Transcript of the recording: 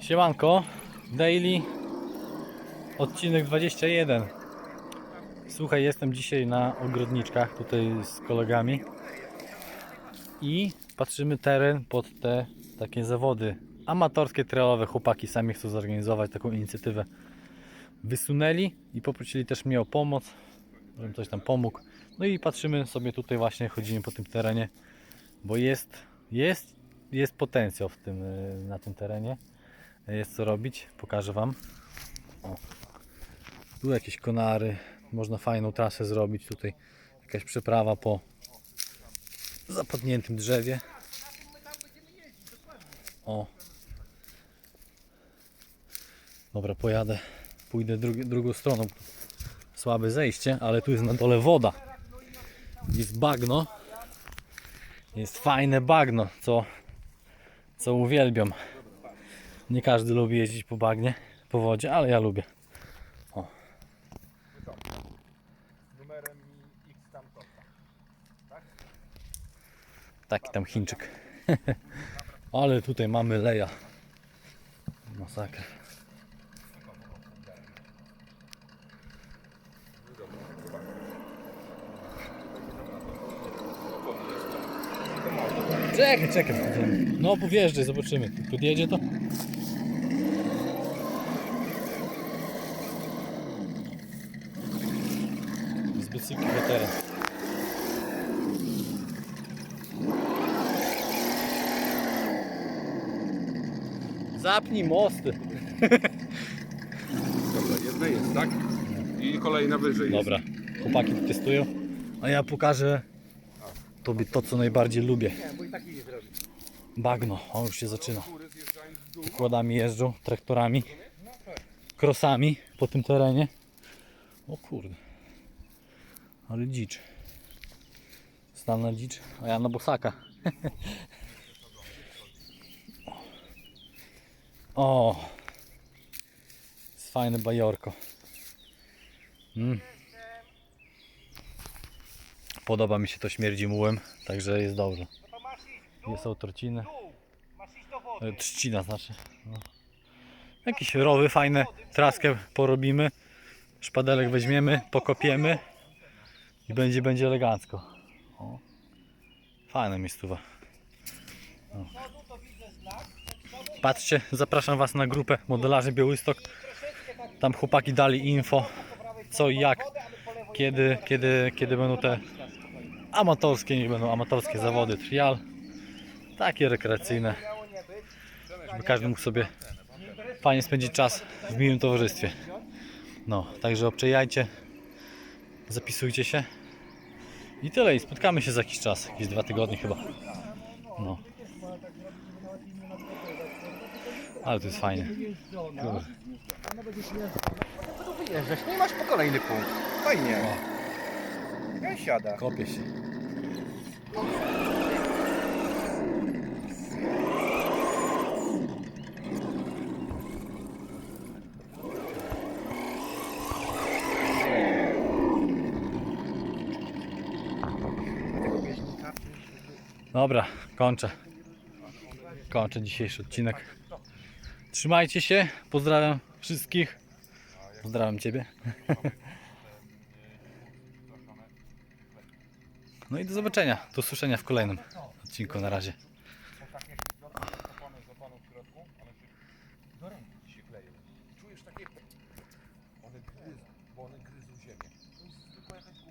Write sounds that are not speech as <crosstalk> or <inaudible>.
Siemanko, daily, odcinek 21. Słuchaj, jestem dzisiaj na ogrodniczkach tutaj z kolegami i patrzymy teren pod te takie zawody amatorskie, trailowe. Chłopaki sami chcą zorganizować taką inicjatywę. Wysunęli i poprosili też mnie o pomoc, żebym coś tam pomógł. No i patrzymy sobie tutaj właśnie, chodzimy po tym terenie, bo jest, jest, jest potencjał w tym, y, na tym terenie jest co robić, pokażę Wam. O. Tu jakieś konary, można fajną trasę zrobić, tutaj jakaś przeprawa po zapadniętym drzewie. O. Dobra, pojadę, pójdę drugi, drugą stroną. Słabe zejście, ale tu jest na dole woda. Jest bagno. Jest fajne bagno, co, co uwielbiam. Nie każdy lubi jeździć po bagnie, po wodzie, ale ja lubię. O. numerem i X tam to. Taki tam Chińczyk. <laughs> ale tutaj mamy leja. Masakra. Czekaj, czekaj. No powjeżdżaj, zobaczymy. Podjedzie to? Szybki teren. Zapnij mosty. <laughs> Dobra, jedna jest, tak? I kolejna wyżej jest. Dobra, chłopaki tu testują, a ja pokażę tobie to, co najbardziej lubię. Bagno, o już się zaczyna. Góry zjeżdżając w dół. Kładami jeżdżą, traktorami, krosami po tym terenie. O kurde, ale dzicz. Stan na dzicz, a ja na bosaka. <laughs> o, jest fajne bajorko. Mm. Podoba mi się to śmierdzi mułem, także jest dobrze. Jest otrociny. E, Trzcina znaczy. No. Jakieś rowy fajne, traskę porobimy. Szpadelek weźmiemy, pokopiemy i będzie, będzie elegancko. O. Fajna miejscowa. Patrzcie, zapraszam Was na grupę Modelarzy Białystok. Tam chłopaki dali info, co i jak, kiedy, kiedy, kiedy będą te amatorskie, niech będą amatorskie zawody trial. Takie rekreacyjne żeby każdy mógł sobie fajnie spędzić czas w miłym towarzystwie. No, także obczajajcie, zapisujcie się i tyle. I spotkamy się za jakiś czas, jakieś dwa tygodnie chyba. No. Ale to jest fajnie. No wyjeżdżasz, nie masz po kolejny punkt. Fajnie. Ja siada. Kopię się. Dobra, kończę. Kończę dzisiejszy odcinek. Trzymajcie się, pozdrawiam wszystkich. Pozdrawiam Ciebie. <laughs> No i do zobaczenia, do usłyszenia w kolejnym odcinku. Na razie. Czujesz takie... One gryzą, bo one gryzą ziemię. To jest zwykła jakaś.